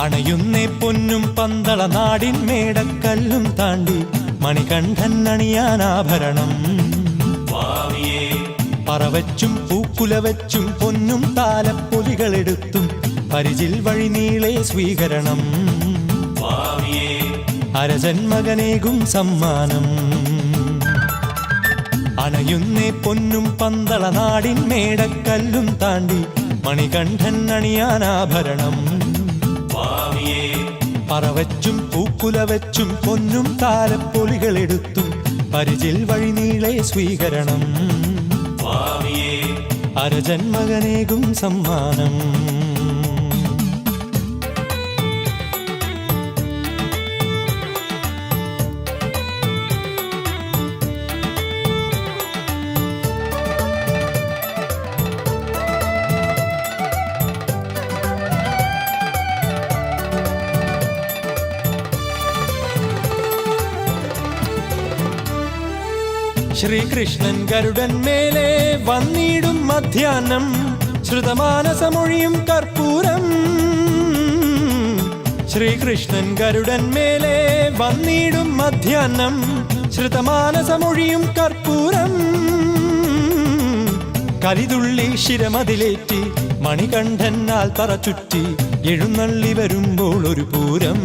അണയുന്നേ പൊന്നും പന്തള നാടിൻ മേടക്കല്ലും താണ്ടി മണികണ്ഠൻ അണിയാനാഭരണം പറവച്ചും പൂക്കുലവച്ചും പൊന്നും താലപ്പൊലികളെടുത്തും പരിചിൽ വഴി നീളെ സ്വീകരണം. അരജന്മകനേകും സമ്മാനം. അണയുന്നേ പൊന്നും പന്തള നാടിൻ മേടക്കല്ലും താണ്ടി മണികണ്ഠൻ അണിയാനാഭരണം പറവച്ചും പൂക്കുലവച്ചും പൊന്നും താലപ്പൊലികളെടുത്തും പരിചിൽ വഴി നീളെ സ്വീകരണം അരജന്മകനേകും സമ്മാനം. ശ്രീകൃഷ്ണൻ ഗരുഡൻ മേലെ വന്നിടും മധ്യാഹ്നം. ശ്രുതമാനസമൊഴിയും കർപ്പൂരം. ശ്രീകൃഷ്ണൻ ഗരുഡൻ മേലെ വന്നിടും മധ്യാഹ്നം. ശ്രുതമാനസമൊഴിയും കർപ്പൂരം. കലിതുള്ളി ശിരമതിലേറ്റി മണികണ്ഠൻ ആൽത്തറ ചുറ്റി എഴുന്നള്ളി വരുമ്പോൾ ഒരു പൂരം.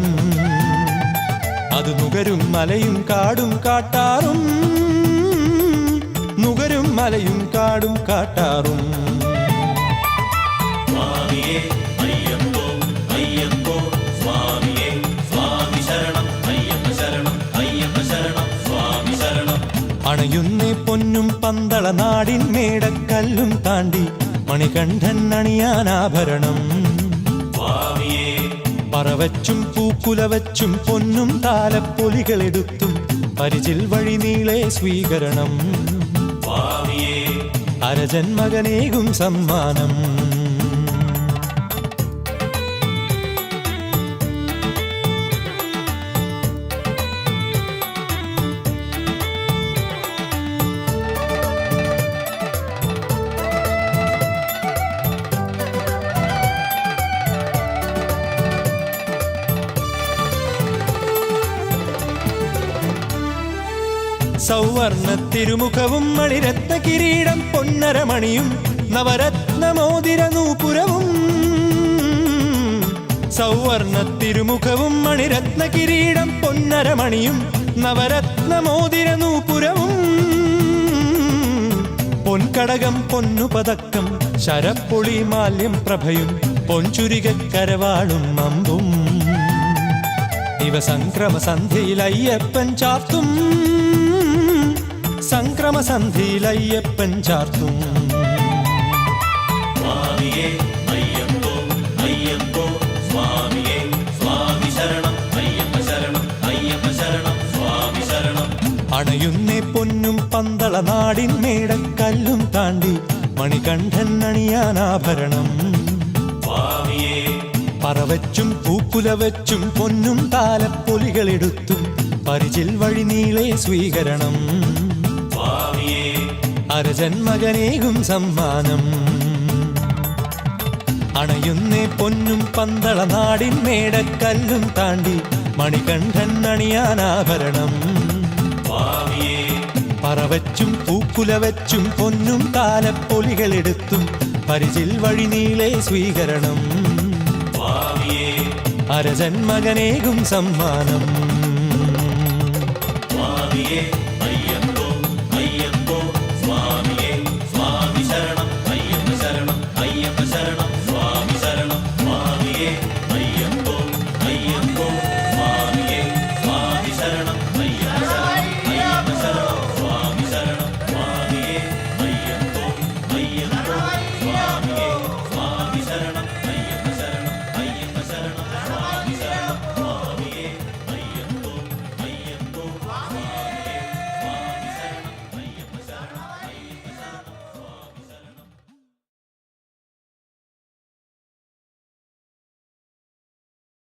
അത് നുകരും മലയും കാടും കാട്ടാറും. അയ്യപ്പ മലയും കാടും കാട്ടാറും. അണയുന്നേ പൊന്നും പന്തള നാടിൻ മേടക്കല്ലും താണ്ടി മണികണ്ഠൻ അണിയാനാഭരണം പറവച്ചും പൂക്കുലവച്ചും പൊന്നും താലപ്പൊലികളെടുത്തും പരിചിൽ വഴി നീളെ സ്വീകരണം. സ്വാമിയേ. അരജന്മകനേകും സമ്മാനം. സൗവർണ തിരുമുഖവും മണിരത്ന കിരീടം പൊന്നരമണിയും നവരത്നമോതിര നൂപുരവും. സൗവർണ തിരുമുഖവും മണിരത്ന കിരീടം പൊന്നരമണിയും നവരത്നമോതിര നൂപുരവും. പൊൻകടകം പൊന്നുപതക്കം ശരപ്പൊളി മാല്യം പ്രഭയും പൊൻചുരികക്കരവാളും അമ്പും. ഇവ സംക്രമസന്ധിയിൽ അയ്യപ്പൻ ചാർത്തും സംക്രമസന്ധിയിൽ അയ്യപ്പൻ ചാർത്തും അണയുന്നേ പൊന്നും പന്തള നാടിൻ മേടക്കല്ലും താണ്ടി മണികണ്ഠൻ അണിയാനാഭരണം പറവച്ചും പൂക്കുലവച്ചും പൊന്നും താലപ്പൊലികളെടുത്തും പരിചിൽ വഴി നീളെ സ്വീകരണം. അരജന്മകനേകും സമ്മാനം. അണയുന്നേ പൊന്നും പന്തള നാടിൻ മേടക്കല്ലും താണ്ടി മണികണ്ഠൻ അണിയാനാഭരണം പറവച്ചും പൂക്കുലവച്ചും പൊന്നും താലപ്പൊലികളെടുത്തും പരിചിൽ വഴി നീളെ സ്വീകരണം. അരജന്മകനേകും സമ്മാനം. സ്വാമിയേ. Yeah.